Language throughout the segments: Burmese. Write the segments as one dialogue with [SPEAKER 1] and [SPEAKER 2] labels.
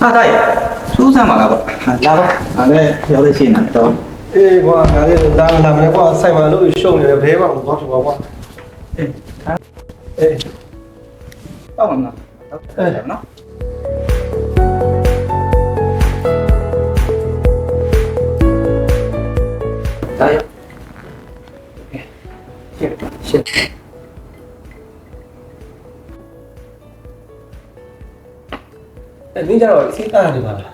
[SPEAKER 1] ဟာတိုက်စူးစမ်းပါလားပေါ့လာပါဒါလည်းရောက်လို့ရှိရင်တော့
[SPEAKER 2] အေးကွာငါလည်းလာလာမလဲကွာဆိုင်မှာလို့ရှုံနေတယ်ဘဲမှမသွားတော့ကွာ
[SPEAKER 1] အေး
[SPEAKER 2] အေး
[SPEAKER 1] တော့မလားဟုတ်တယ်နော်ဒါရရှ
[SPEAKER 2] အဲ့နင်းကြတော့စိတ်အားနေပါလား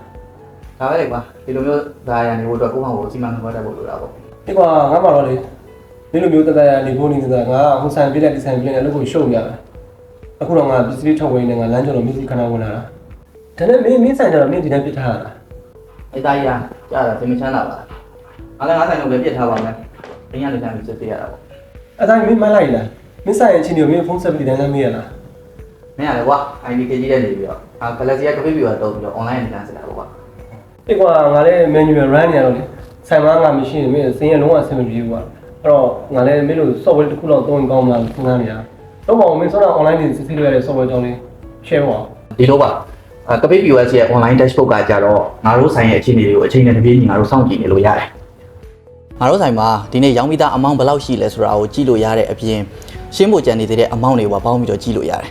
[SPEAKER 1] ဒါပဲလေကွာဒီလိုမျိုးဒါရနေဖို့အတွက်ကိုယ့်ဟာကိုယ်စီမံခန့်ခွဲတတ်ဖို့လိုတာပေါ့
[SPEAKER 2] ဒီကွာငါမှတော့လေဒီလိုမျိုးတတရနေဖို့နေတာငါဟိုဆိုင်ပြလိုက်ဒီဆိုင်ပြလိုက်လို့ကိုရှုံနေရတယ်အခုတော့ငါပစ္စည်းထုတ်ဝင်းနေငါလမ်းကျော်တော့မစ္စည်းခဏဝင်လာတာဒါနဲ့မင်းမင်းဆိုင်ကြတော့မင်းဒီတိုင်းပြစ်ထားရတာ
[SPEAKER 1] အဲ့ဒါကြီးကကြားတာသင်မချမ်းသာပါအားလည်းငါးဆိုင်တော့ပဲပြစ်ထားပါမယ်ဘင်းရနေတိုင်းစစ်သေးရတာပေါ့
[SPEAKER 2] အဲ့ဒါမင်းမလိုက်လားမင်းဆိုင်ရဲ့အချင်းတွေကိုမင်းဖုန်းဆက်ပြီးဒီတိုင်းလမ်းမေးရလား
[SPEAKER 1] မင်းရတယ်ကွာ IDK ကြီးတဲ့နေပြီးတော့အာ Galaxy ကကပိပီတော့တုံးပြီးတော့ online နေတန်းစစ်တာပေါ့ကွာ
[SPEAKER 2] ဒီကွာငါလည်း manual run နေရတော့လေဆိုင်မှာငါမရှိရင်မင်းစင်းရလုံးဝအဆင်မပြေဘူးကွာအဲ့တော့ငါလည်းမင်းတို့ software တစ်ခုလောက်သုံးရင်ကောင်းမလားလို့စဉ်းစားနေတာတော့ပါအောင်မင်းစောတာ online တွေစစ်ဆေးလို့ရတဲ့ software ကြောင့်လေး share ပါအောင်
[SPEAKER 1] ဒီလိုပါအာကပိပီ OS ရဲ့ online dashboard ကကြတော့ငါတို့ဆိုင်ရဲ့အခြေအနေတွေကိုအချိန်နဲ့တပြေးညီငါတို့စောင့်ကြည့်နေလို့ရတယ်ငါတို့ဆိုင်မှာဒီနေ့ရောင်းပြီးသား amount ဘယ်လောက်ရှိလဲဆိုတာကိုကြည့်လို့ရတဲ့အပြင်ရှင်းဖို့ကြံနေသေးတဲ့ amount တွေကိုပေါင်းပြီးတော့ကြည့်လို့ရတယ်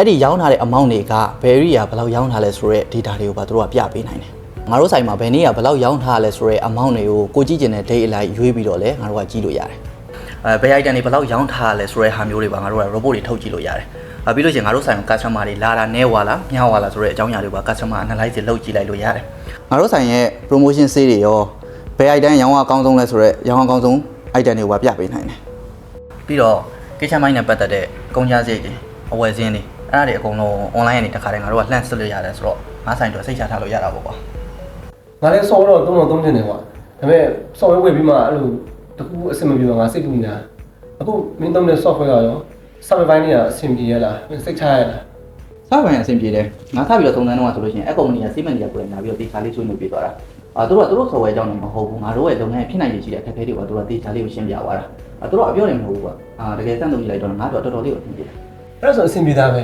[SPEAKER 1] အဲ့ဒီရောင်းထားတဲ့ amount တွေကဘယ်ရီယာဘယ်လောက်ရောင်းထားလဲဆိုတော့ data တွေကိုပါတို့ကပြပေးနိုင်တယ်ငါတို့ဆိုင်မှာဘယ်နေ့ကဘယ်လောက်ရောင်းထားလဲဆိုတော့ amount တွေကိုကိုကြည့်ကျင်တဲ့ date အလိုက်ရွေးပြီးတော့လဲငါတို့ကကြည့်လို့ရတယ်အဲဘယ် item တွေဘယ်လောက်ရောင်းထားလဲဆိုတဲ့ဟာမျိုးတွေပါငါတို့က report တွေထုတ်ကြည့်လို့ရတယ်အဲပြီးလို့ရှိရင်ငါတို့ဆိုင်က customer တွေလာတာနဲဝါလားမြဝါလားဆိုတဲ့အကြောင်းအရာတွေပါ customer analyze လုပ်ကြည့်လိုက်လို့ရတယ်ငါတို့ဆိုင်ရဲ့ promotion sale တွေရောဘယ် item ရောင်းအကောင်းဆုံးလဲဆိုတော့ရောင်းအကောင်းဆုံး item တွေကိုပါပြပေးနိုင်တယ်ပြီးတော့ kitchen mine နဲ့ပတ်သက်တဲ့ကုန်ကြစရိတ်တွေအဝယ်စင်းတွေ အဲ့ဒါတွေအကုန်လုံး online ကနေတခါတည်းငါတို့ကလှမ်းစစ်လို့ရတယ်ဆိုတော့ငါဆိုင်တော့စိတ်ချထားလို့ရတာပေါ့ကွာ
[SPEAKER 2] ငါလည်း software တော့သုံးတော့သုံးနေတယ်ကွာဒါပေမဲ့ software ဝယ်ပြီးမှအဲ့လိုတခုအဆင်မပြေတော့ငါစိတ်ကူနေတာအခုမင်းသုံးတဲ့ software ကရော server ဘိုင်းတွေကအဆင်ပြေရလားမင်းစိတ်ချရလား
[SPEAKER 1] စားပိုင်းအဆင်ပြေတယ်ငါထားပြီးတော့သုံးသန်းတော့ဆိုလို့ရှိရင်အကုမ္ပဏီကစီးမံတွေကကိုယ်တိုင်လာပြီးတော့တေချာလေးဆွေးနွေးပေးသွားတာအာတို့ကတို့ software ကြောင့်လည်းမဟုတ်ဘူးငါတို့ရဲ့လုပ်ငန်းဖြစ်နိုင်ရရှိတဲ့အခက်အခဲတွေကတို့ကတေချာလေးကိုရှင်းပြသွားတာအာတို့ကအပြောတယ်မဟုတ်ဘူးကွာအာတကယ်စမ်းသုံးကြည့်လိုက်တော့ငါတို့တော်တော်လေးကိုအဆင်ပြေတယ်
[SPEAKER 2] အဲ့ဒါဆိုအဆင်ပြေတာပဲ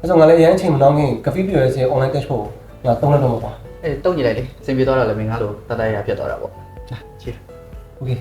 [SPEAKER 2] အဲ့ဆိုငါလည်းအရင်အချိန်မနှောင်းခင်ကဖီးပြောရဲစေ online cash ဖို့ငါသုံးလက်တော့မှာပါ
[SPEAKER 1] အဲတုံးကြည့်လိုက်လေစင်ပြေသွားတာလည်းမင်းငါ့လိုတတရရဖြစ်သွားတာပေါ့ချီ
[SPEAKER 2] okay